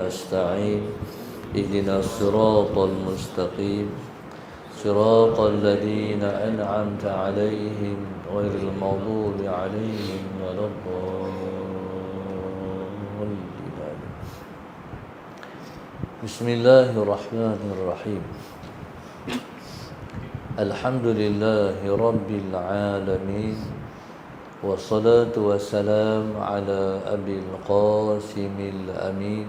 نستعين. اهدنا الصراط المستقيم. صراط الذين أنعمت عليهم غير المغضوب عليهم ولا الضالين. بسم الله الرحمن الرحيم. الحمد لله رب العالمين والصلاة والسلام على أبي القاسم الأمين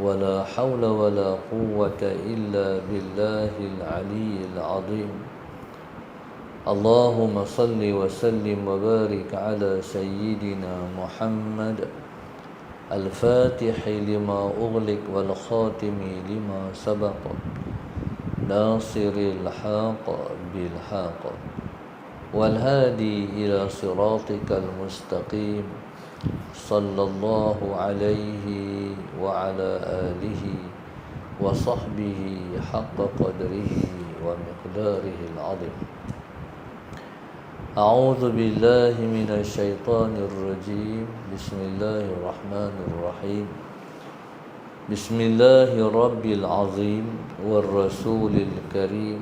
ولا حول ولا قوة إلا بالله العلي العظيم. اللهم صل وسلم وبارك على سيدنا محمد. الفاتح لما أغلق والخاتم لما سبق. ناصر الحق بالحق. والهادي إلى صراطك المستقيم. صلى الله عليه وعلى آله وصحبه حق قدره ومقداره العظيم. أعوذ بالله من الشيطان الرجيم. بسم الله الرحمن الرحيم. بسم الله رب العظيم والرسول الكريم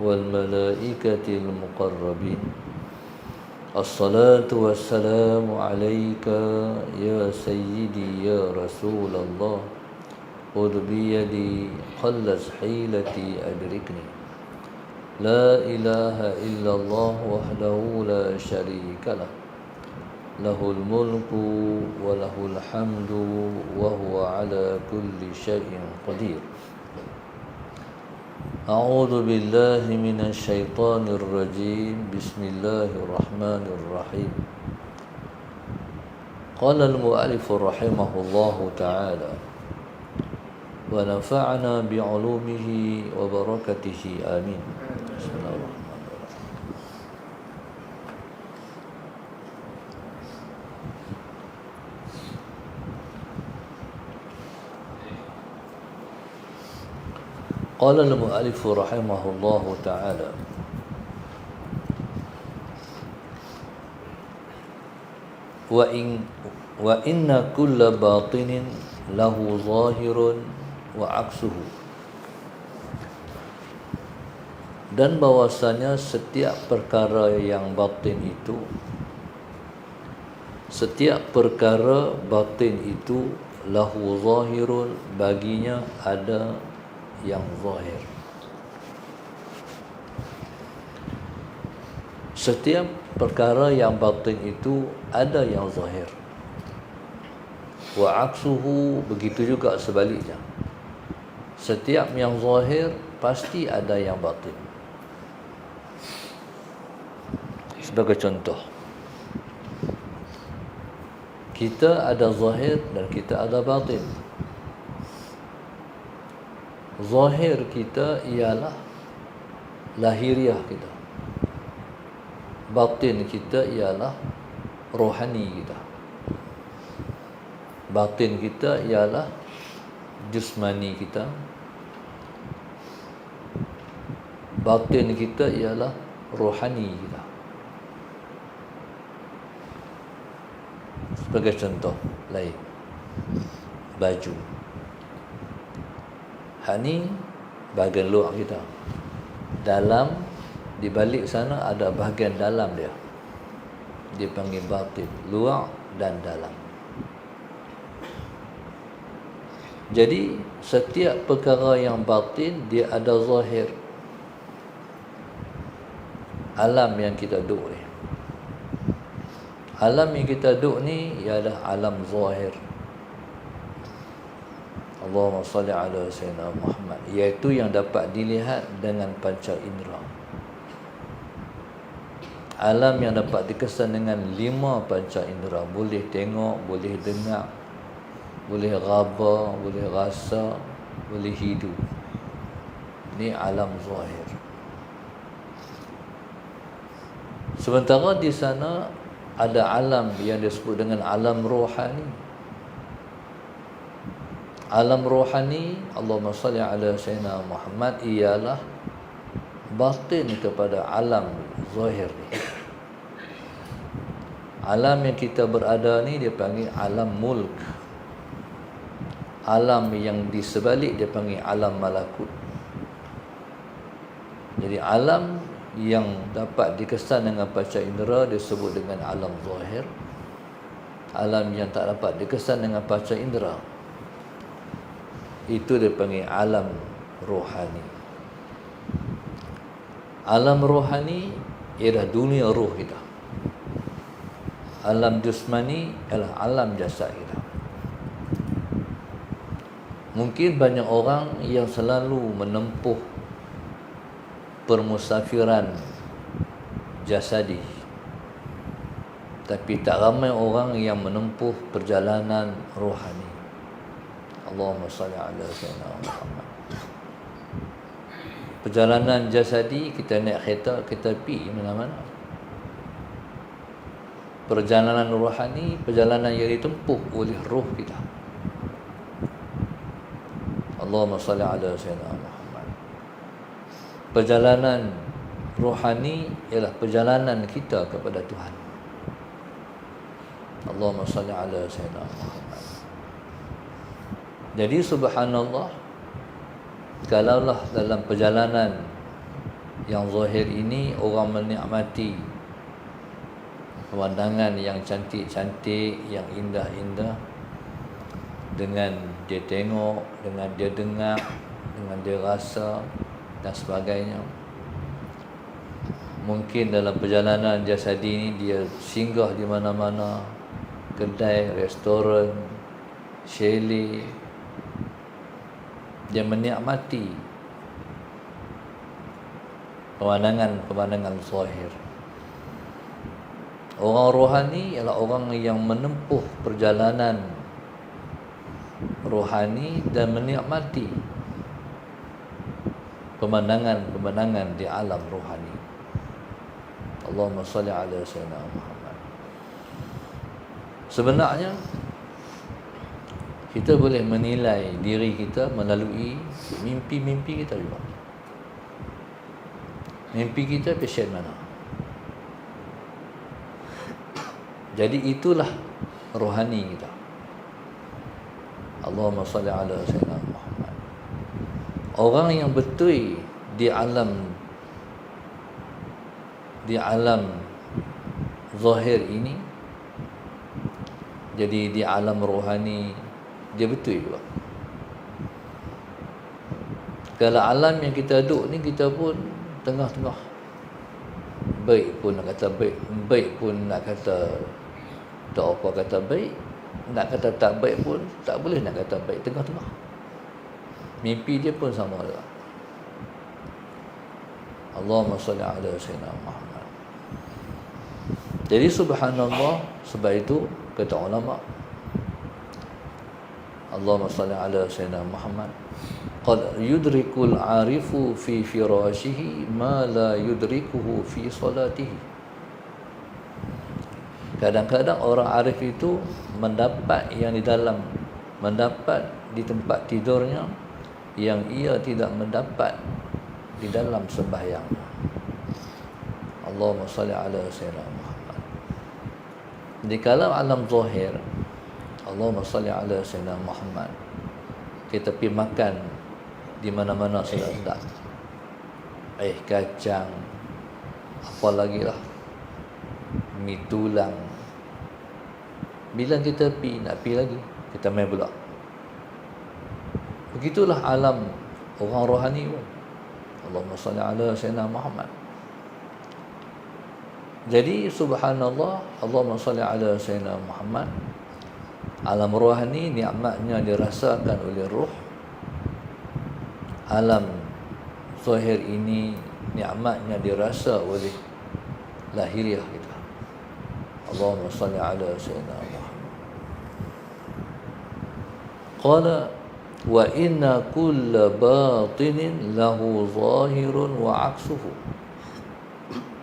والملائكة المقربين. الصلاة والسلام عليك يا سيدي يا رسول الله. خذ بيدي قلت حيلتي أدركني. لا إله إلا الله وحده لا شريك له. له الملك وله الحمد وهو على كل شيء قدير. أعوذ بالله من الشيطان الرجيم بسم الله الرحمن الرحيم قال المؤلف رحمه الله تعالى ونفعنا بعلومه وبركته آمين قال المؤلف رحمه الله تعالى وإن وإن كل باطن له ظاهر وعكسه dan bahwasanya setiap perkara yang batin itu setiap perkara batin itu lahu zahirun baginya ada yang zahir. Setiap perkara yang batin itu ada yang zahir. Wa aksuhu begitu juga sebaliknya. Setiap yang zahir pasti ada yang batin. Sebagai contoh. Kita ada zahir dan kita ada batin zahir kita ialah lahiriah kita. Batin kita ialah rohani kita. Batin kita ialah jusmani kita. Batin kita ialah rohani kita. Sebagai contoh lain. Baju Hak ni bahagian luar kita. Dalam di balik sana ada bahagian dalam dia. Dia panggil batin, luar dan dalam. Jadi setiap perkara yang batin dia ada zahir. Alam yang kita duduk ni. Alam yang kita duduk ni ialah alam zahir. Allahumma salli ala sayyidina Muhammad. Iaitu yang dapat dilihat dengan panca indera. Alam yang dapat dikesan dengan lima panca indera. Boleh tengok boleh dengar boleh raba boleh rasa boleh hidup ni alam zahir. Sementara di sana ada alam yang disebut dengan alam rohani alam rohani Allahumma salli ala sayyidina Muhammad ialah batin kepada alam zahir ni. Alam yang kita berada ni dia panggil alam mulk. Alam yang di sebalik dia panggil alam malakut. Jadi alam yang dapat dikesan dengan panca indera disebut dengan alam zahir. Alam yang tak dapat dikesan dengan panca indera itu dia panggil alam rohani. Alam rohani ialah dunia roh kita. Alam jasmani ialah alam jasad kita. Mungkin banyak orang yang selalu menempuh permusafiran jasadi. Tapi tak ramai orang yang menempuh perjalanan rohani Allahumma salli ala sayyidina Muhammad perjalanan jasadi kita naik kereta kita pi mana-mana perjalanan rohani perjalanan yang ditempuh oleh roh kita Allahumma salli ala sayyidina Muhammad perjalanan rohani ialah perjalanan kita kepada Tuhan. Allahumma salli ala sayyidina Muhammad. Jadi subhanallah kalaulah dalam perjalanan yang zahir ini orang menikmati pemandangan yang cantik-cantik, yang indah-indah dengan dia tengok, dengan dia dengar, dengan dia rasa, dan sebagainya. Mungkin dalam perjalanan jasadi ini dia singgah di mana-mana kedai, restoran, chalet dia menikmati pemandangan-pemandangan zahir orang rohani ialah orang yang menempuh perjalanan rohani dan menikmati pemandangan-pemandangan di alam rohani. Allahumma salli ala sayyidina Muhammad. Sebenarnya kita boleh menilai diri kita melalui mimpi-mimpi kita juga. Mimpi kita passion mana? Jadi itulah rohani kita. Allahumma salli ala sayyidina Muhammad orang yang betul di alam di alam zahir ini jadi di alam rohani dia betul juga. Kalau alam yang kita duduk ni kita pun tengah-tengah. Baik pun nak kata baik baik pun nak kata tak apa kata baik nak kata tak baik pun tak boleh nak kata baik tengah-tengah. Mimpi dia pun sama juga. Allahumma salli ala sayyidina Muhammad. Jadi subhanallah sebab itu kata ulama Allahumma salli ala sayyidina Muhammad qad yudrikul arifu fi firashihi ma la yudrikuhu fi salatihi kadang-kadang orang arif itu mendapat yang di dalam mendapat di tempat tidurnya yang ia tidak mendapat di dalam sembahyang. Allahumma salli ala sayyidina Muhammad. Di kalam alam zahir, Allahumma salli ala sayyidina Muhammad. Kita pergi makan di mana-mana sedap-sedap. Eh kacang apa lagi lah mi tulang bila kita pi nak pi lagi kita main pula Begitulah alam orang rohani pun. Allahumma salli ala sayyidina Muhammad. Jadi subhanallah Allahumma salli ala sayyidina Muhammad. Alam rohani nikmatnya dirasakan oleh roh. Alam zahir ini nikmatnya dirasa oleh lahiriah kita. Allahumma salli ala sayyidina Muhammad. Qala wa inna kulla batinin lahu zahirun wa aksuhu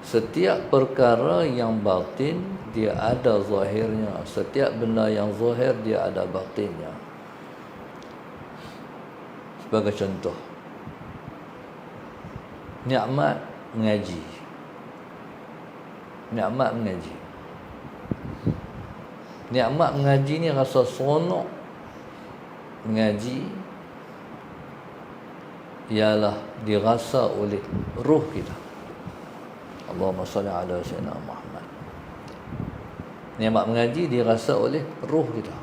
setiap perkara yang batin dia ada zahirnya. Setiap benda yang zahir dia ada batinnya. Sebagai contoh. Nikmat mengaji. Nikmat mengaji. Nikmat mengaji ni rasa seronok. Mengaji ialah dirasa oleh ruh kita. Allahumma salli ala sayyidina Muhammad nikmat mengaji dirasa oleh ruh kita.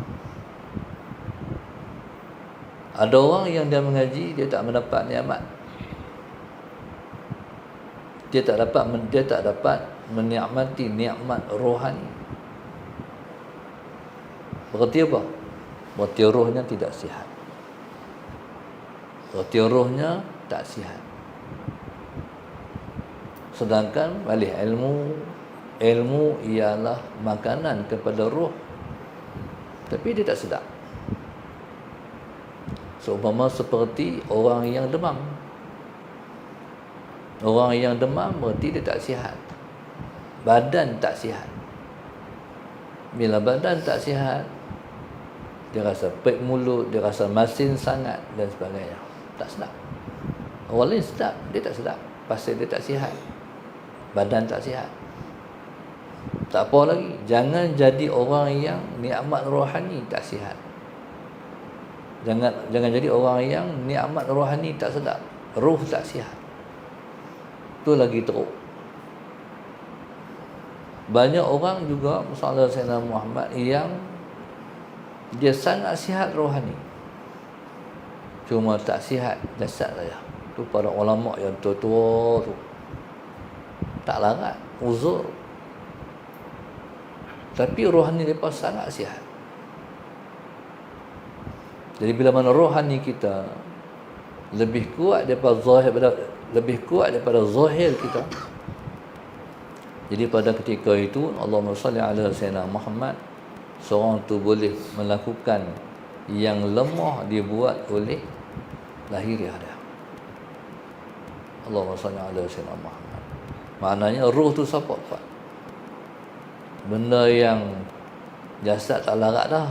Ada orang yang dia mengaji dia tak mendapat nikmat dia tak dapat dia tak dapat menikmati nikmat rohani. Berarti apa? Berarti rohnya tidak sihat. Berarti rohnya tak sihat. Sedangkan balik ilmu Ilmu ialah makanan kepada roh Tapi dia tak sedap Seumpama seperti orang yang demam Orang yang demam berarti dia tak sihat Badan tak sihat Bila badan tak sihat dia rasa pek mulut, dia rasa masin sangat dan sebagainya. Tak sedap. Orang lain sedap, dia tak sedap. Pasal dia tak sihat. Badan tak sihat. Tak apa lagi. Jangan jadi orang yang nikmat rohani tak sihat. Jangan jangan jadi orang yang nikmat rohani tak sedap. Ruh tak sihat. Tu lagi teruk. Banyak orang juga masalah Sayyidina Muhammad yang dia sangat sihat rohani cuma tak sihat jasad saja tu para ulama yang tua-tua tu tak larat uzur tapi rohani mereka sangat sihat jadi bila mana rohani kita lebih kuat daripada zahir lebih kuat daripada zahir kita jadi pada ketika itu Allahumma salli ala sayyidina Muhammad seorang tu boleh melakukan yang lemah dibuat oleh lahiriah dia. Allahumma salli ala sayyidina Muhammad. Maknanya roh tu support Pak. Benda yang jasad tak larat dah.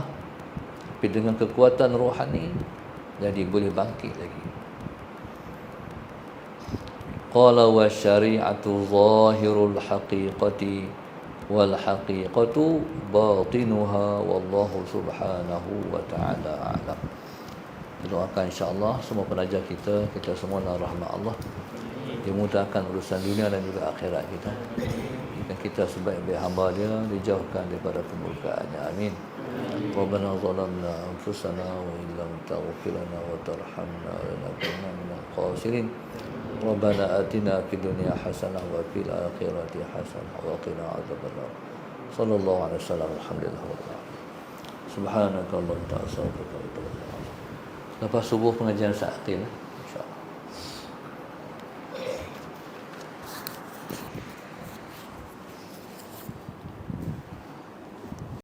Tapi dengan kekuatan rohani jadi boleh bangkit lagi. Qala wa syari'atu zahirul haqiqati wal haqiqatu batinuha wallahu subhanahu wa ta'ala a'lam doakan insyaallah semua pelajar kita kita semua dalam rahmat Allah dimudahkan urusan dunia dan juga akhirat kita dan kita sebaik-baik hamba dia dijauhkan daripada kemurkaannya amin Rabbana zalamna anfusana wa illam taghfir lana wa tarhamna lanakunanna minal khasirin ربنا آتنا في الدنيا حسنة وفي الآخرة حسنة وقنا عذاب النار صلى الله عليه وسلم الحمد لله رب العالمين سبحانك اللهم تعالى Lepas subuh pengajian sakit